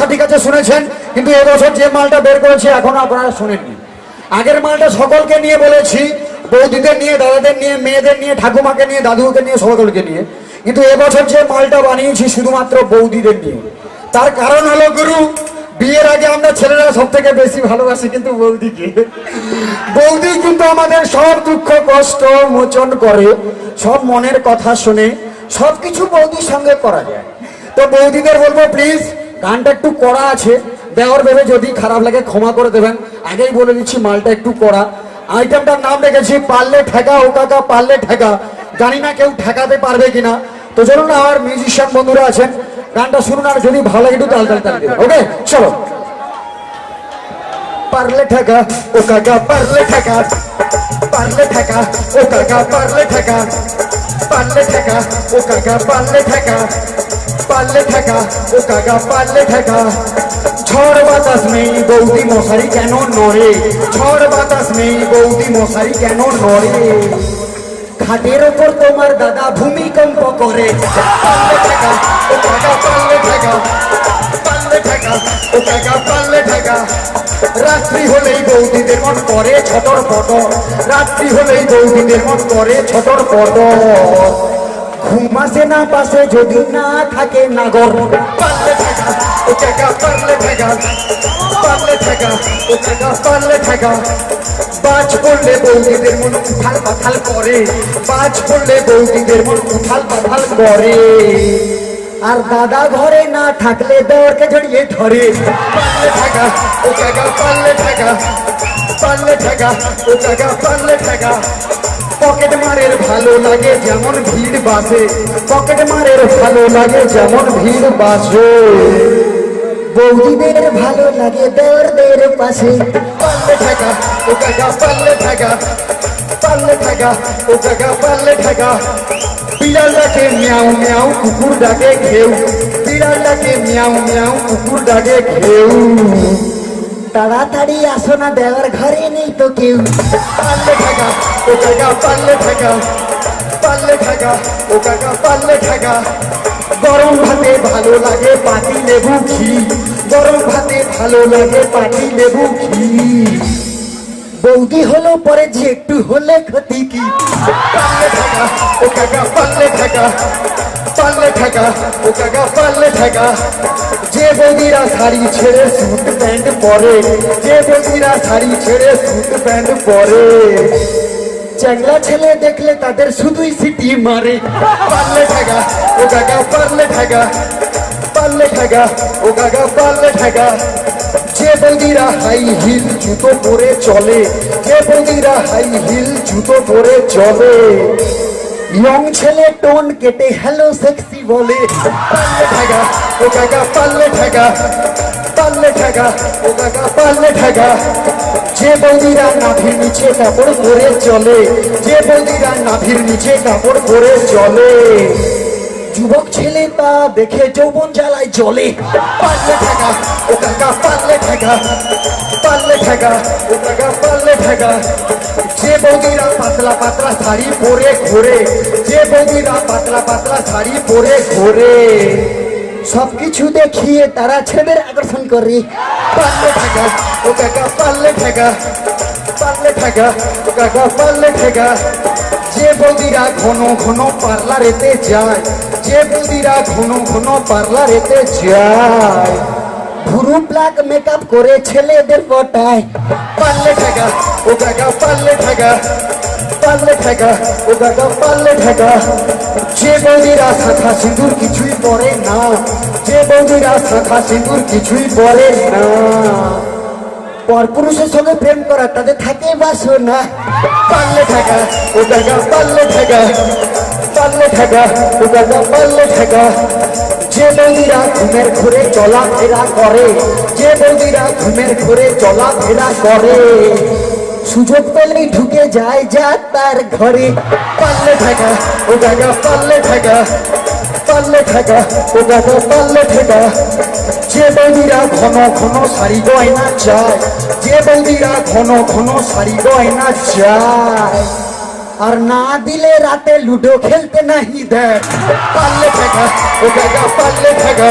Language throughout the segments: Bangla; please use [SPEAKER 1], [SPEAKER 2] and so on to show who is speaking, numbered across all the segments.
[SPEAKER 1] আচ্ছা ঠিক আছে, শুনেছেন। কিন্তু এবছর যে মালটা বের করেছে, এখনও আপনারা শুনেননি। আগের মালটা সকলকে নিয়ে বলেছি, বৌদিদের নিয়ে, দাদাদের নিয়ে, মেয়েদের নিয়ে, ঠাকুমাকে নিয়ে, দাদুকে নিয়ে, সকলকে নিয়ে। কিন্তু এবছর যে মালটা বানিয়েছি, শুধুমাত্র বৌদিদের নিয়ে। তার কারণ হলো, গুরু, বিয়ের আগে আমরা ছেলেরা সব থেকে বেশি ভালোবাসি কিন্তু বৌদিকে। বৌদি কিন্তু আমাদের সব দুঃখ, কষ্ট, মোচন করে, সব মনের কথা শুনে সব কিছু বৌদির সঙ্গে করা যায়। তো বৌদিদের বলব প্লিজ গানটা একটু কড়া আছে। দেওয়ার ভেবে যদি খারাপ লাগে ক্ষমা করে দেবেন। আগেই বলে দিচ্ছি, মালটা একটু কড়া। আইটেমটার নাম রেখেছি, পারলে ঠেকা ও কাকা, পারলে ঠেকা। জানি না কেউ ঠেকাতে পারবে কিনা। তো চলুন আমার মিউজিশিয়ান বন্ধুরা আছেন। গানটা শুনুন আর যদি ভালো লাগে একটু তাল তাল তাল ওকে চলো। পারলে ঠেকা ও কাকা, পারলে ঠেকা। পারলে ঠেকা ও কাকা, পারলে ঠেকা। পারলে ঠেকা ও কাকা, পারলে ঠেকা। পারলে ঠেকা, ও কাকা পারলে ঠেকা। ঝড় বাতাস নেই, বৌদি মশারি কেন নড়ে? ঝড় বাতাস নেই, বৌদি মশারি কেন নড়ে? খাটের ওপর তোমার দাদা ভূমিকম্প করে। পারলে ঠেকা, ও কাকা পারলে ঠেকা। পারলে ঠেকা, ও কাকা পারলে ঠেকা। রাত্রি হলেই বৌদিদের মন করে ছটর পটর রাত্রি হলেই বৌদিদের মন করে ছটর পটর ঘুম আসে না পাশে যদি না থাকে নাগর পারলে ঠেকা ও কাকা পারলে ঠেকা পারলে ঠেকা ও কাকা পারলে ঠেকা বাজ পড়লে বৌদিদের মন উঠাল পাথাল করে বাজ পড়লে বৌদিদের মন উঠাল পাথাল করে আর দাদা ঘরে না থাকলে দেওয়ারকে জড়িয়ে ধরে পারলে ঠেকা ও কাকা পারলে ঠেকা পারলে ঠেকা ও কাকা পারলে ঠেকা পকেট মারের ভালো লাগে যেমন ভিড় বাসে। পকেট মারের ভালো লাগে যেমন ভিড় বাসে। বৌদিদের ভালো লাগে দেওরদের পাশে। পারলে ঠেকা ও কাকা পারলে ঠেকা। পারলে ঠেকা ও কাকা পারলে ঠেকা। বিড়াল ডাকে মিয়াও মিয়াও কুকুর ডাকে ঘেউ। বিড়াল ডাকে মিয়াও মিয়াও কুকুর ডাকে ঘেউ। তাড়াতাড়ি আসো না দেওয়ার ঘরে নেই তো কেউ। পারলে ঠেকা ও কাকা পারলে ঠেকা। পারলে ঠেকা ও কাকা পারলে ঠেকা। গরম ভাতে ভালো লাগে পাটি লেবু ঘি। গরম ভাতে ভালো লাগে পাটি লেবু ঘি। বৌদি হলো পরে যে একটু হলে ক্ষতি কি? পারলে ঠেকা ও কাকা পারলে ঠেকা। পারলে ঠেকা ও কাকা পারলে ঠেকা। যে বৌদিরা শাড়ি ছেড়ে স্যুট প্যান্ট পরে, যে বৌদিরা শাড়ি ছেড়ে স্যুট প্যান্ট পরে। চ্যাংলা ছেলে দেখলে তাদের শুধুই সিটি মারে। পারলে ঠেকা, ও কাকা পারলে ঠেকা পারলে ঠেকা, ও কাকা পারলে ঠেকা। যে বৌদিরা হাই হিল জুতো পরে চলে, যে বৌদিরা হাই হিল জুতো পরে চলে। ইয়ং ছেলে টোন কেটে হ্যালো সেক্সি বলে পাল্লে ঠেগা ও কাকা পারলে ঠেগা পারলে ঠেগা ও কাকা পারলে ঠেগা যে বৌদিরা নাভির নিচে কাপড় পরে চলে যে বৌদিরা নাভির নিচে কাপড় পরে চলে যুবক ছেলে তা দেখে যৌবন জ্বালায় জলে। পারলে ঠেকা, ও কাকা, পারলে ঠেকা পারলে ঠেকা, ও কাকা, পারলে ঠেকা। যে বৌদিরা পাতলা পাতলা শাড়ি পরে ঘোরে, যে বৌদিরা পাতলা পাতলা শাড়ি পরে ঘোরে। সবকিছু দেখিয়ে তারা ছেলের আকর্ষণ করে। পারলে ঠেকা, ও কাকা, পারলে ঠেকা পারলে ঠেকা, ও কাকা, পারলে ঠেকা। যে বৌদিরা ঘন ঘন পার্লারেতে যায় যে বৌদিরা ঘন ঘন পার্লারেতে যায়, ভুরু ব্ল্যাক মেকআপ করে ছেলেদের পটায়। পারলে ঠেকা, ও কাকা, পারলে ঠেকা পারলে ঠেকা, ও কাকা, পারলে ঠেকা। যে বৌদিরা শাখা সিঁদুর কিছুই পরে না, যে বৌদিরা শাখা সিঁদুর কিছুই পরে না। পরপুরুষের সঙ্গে প্রেম করা তাদের থাকে বাসনা। পারলে ঠেকা, ও কাকা, পারলে ঠেকা পারলে ঠেকা ও কাকা পারলে ঠেকা যে বৌদিরা ঘুমের ঘুরে চলাফেরা করে, যে বৌদিরা ঘুমের ঘুরে চলাফেরা করে। সুযোগ পেলেই ঢুকে যায় যা তার ঘরে। পারলে ঠেকা ও কাকা পারলে ঠেকা পারলে ঠেকা ও ঠেকা যে বৌদিরা ঘন ঘন শাড়ি গয়না চায়, যে বৌদিরা ঘন ঘন শাড়ি গয়না চায়। আর না দিলে রাতে লুডো খেলতে নাহি দেয়। পারলে ঠেকা, ও কাকা পারলে ঠেকা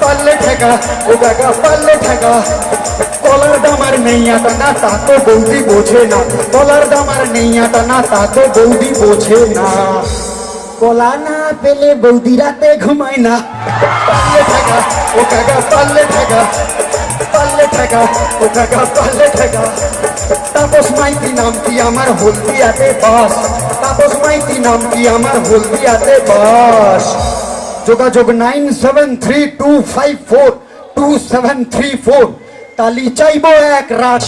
[SPEAKER 1] পাল্লে ঠেকা, ও কাকা পাল্লে ঠেকা। কলার দামার নেইয়াটা না, তা তো বৌদি বোঝে না। কলার দামার নেইয়াটা না, তা তো বৌদি বোঝে না। কলা না পেলে বৌদি রাতে ঘুমায় না। পাল্লে ঠেকা, ও কাকা পাল্লে ঠেকা পাল্লে ঠেকা, ও কাকা পাল্লে ঠেকা। তাপস মাইতি নামটি আমার হলদিয়াতে বাস? তাপস মাইতি নামটি আমার হলদিয়াতে বাস? যোগাযোগ nine seven three two five four, two seven three four. তালি চাইব এক রাশ।